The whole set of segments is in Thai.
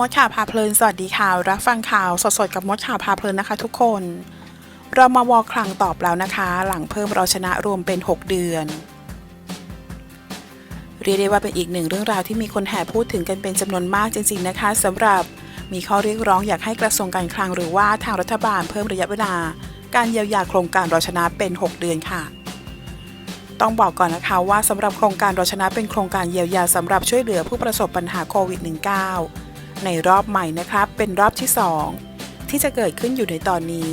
มดข่าวพาเพลิน สวัสดีค่ะ รับฟังข่าวสดๆ กับมดข่าวพาเพลินนะคะทุกคน เรามาวอลคลังตอบแล้วนะคะ หลังเพิ่มเราชนะรวมเป็น 6 เดือน เรียกได้ว่าเป็นอีกหนึ่งเรื่องราวที่มีคนแห่พูดถึงกันเป็นจำนวนมากจริง ๆนะคะสำหรับมีข้อเรียกร้องอยากให้กระทรวงการคลังหรือว่าทางรัฐบาลเพิ่มระยะเวลา การเยียวยาโครงการเราชนะเป็น 6 เดือนค่ะต้องบอกก่อนนะคะว่าสำหรับโครงการเราชนะเป็นโครงการเยียวยาสำหรับช่วยเหลือผู้ประสบปัญหาโควิด -19 ในรอบใหม่นะครับ เป็นรอบที่ 2 ที่จะเกิดขึ้นอยู่ในตอนนี้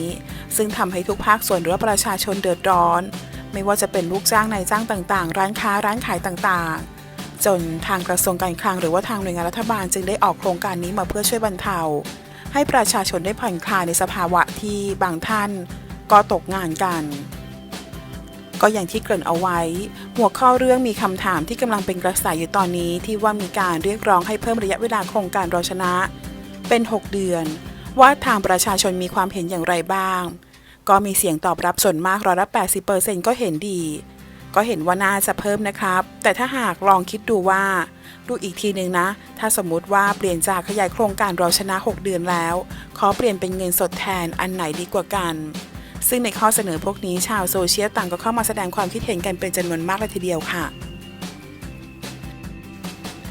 ซึ่งทำให้ทุกภาคส่วนหรือว่าประชาชนเดือดร้อน ไม่ว่าจะเป็นลูกจ้างนายจ้างต่างๆ ร้านค้าร้านขายต่างๆ จนทางกระทรวงการคลังหรือว่าทางหน่วยงานรัฐบาลจึงได้ออกโครงการนี้มาเพื่อช่วยบรรเทา ให้ประชาชนได้ผ่อนคลายในสภาวะที่บางท่าน ก็ตกงานกัน ก็อย่างที่เกริ่นเอาไว้ หัวข้อเรื่องมีคำถามที่กำลังเป็นกระแสอยู่ตอนนี้ที่ว่ามีการเรียกร้องให้เพิ่มระยะเวลาโครงการราชนะ เป็น 6 เดือน ว่าทางประชาชนมีความเห็นอย่างไรบ้าง ก็มีเสียงตอบรับส่วนมากร้อยละ80%ก็เห็นดี ก็เห็นว่าน่าจะเพิ่มนะครับ แต่ถ้าหากลองคิดดูว่า ดูอีกทีหนึ่งนะ ถ้าสมมุติว่าเปลี่ยนจากขยายโครงการราชนะ 6 เดือนแล้ว ขอเปลี่ยนเป็นเงินสดแทนอันไหนดีกว่ากัน ซึ่งในข้อเสนอพวกนี้ชาวโซเชียลต่างก็เข้ามาแสดงความคิดเห็นกันเป็นจำนวนมากเลยทีเดียวค่ะ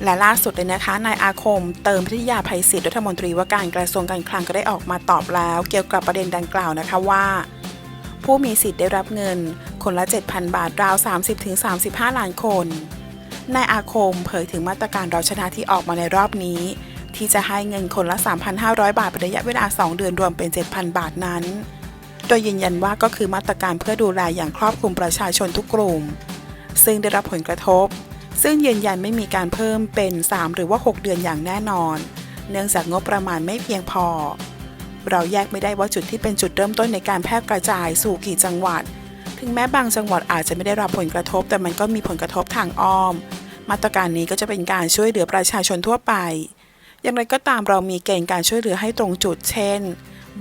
และล่าสุดเลยนะคะ นายอาคม เติมพิทยาภัยศิษย์รัฐมนตรีว่าการกระทรวงการคลังก็ได้ออกมาตอบแล้ว เกี่ยวกับประเด็นดังกล่าวนะคะว่า ผู้มีสิทธิ์ได้รับเงิน คนละ 7,000 บาทราว 30-35 ล้านคน นายอาคมเผยถึงมาตรการเราชนะที่ออกมาในรอบนี้ ที่จะให้เงินคนละ 3,500 บาทเป็นระยะเวลา 2 เดือนรวมเป็น 7,000 บาทนั้น ดยยืนยันว่าก็คือมาตรการเพื่อดูแลอย่างครอบคลุมประชาชนทุกกลุ่ม ซึ่งได้รับผลกระทบ ซึ่งยืนยันไม่มีการเพิ่มเป็น 3 หรือว่า 6 เดือนอย่างแน่นอน เนื่องจากงบประมาณไม่เพียงพอ เราแยกไม่ได้ว่าจุดที่เป็นจุดเริ่มต้นในการแพร่กระจายสู่กี่จังหวัด ถึงแม้บางจังหวัดอาจจะไม่ได้รับผลกระทบ แต่มันก็มีผลกระทบทางอ้อม มาตรการนี้ก็จะเป็นการช่วยเหลือประชาชนทั่วไป อย่างไรก็ตามเรามีเกณฑ์การช่วยเหลือให้ตรงจุด เช่น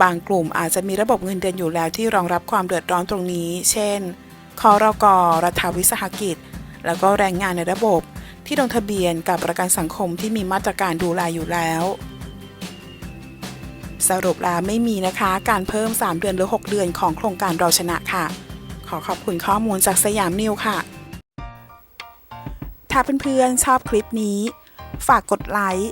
บางกลุ่มอาจจะมีระบบเงินเดือนอยู่แล้วที่รองรับความเดือดร้อนตรงนี้ เช่นคอรกรัฐวิสาหกิจ แล้วก็แรงงานในระบบที่ลงทะเบียนกับประกันสังคมที่มีมาตรการดูแลอยู่แล้ว สรุปแล้วไม่มีนะคะ การเพิ่ม 3 เดือนหรือ 6 เดือนของโครงการเราชนะค่ะ ขอขอบคุณข้อมูลจากสยามนิวค่ะ ถ้าเพื่อนๆชอบคลิปนี้ ฝากกดไลค์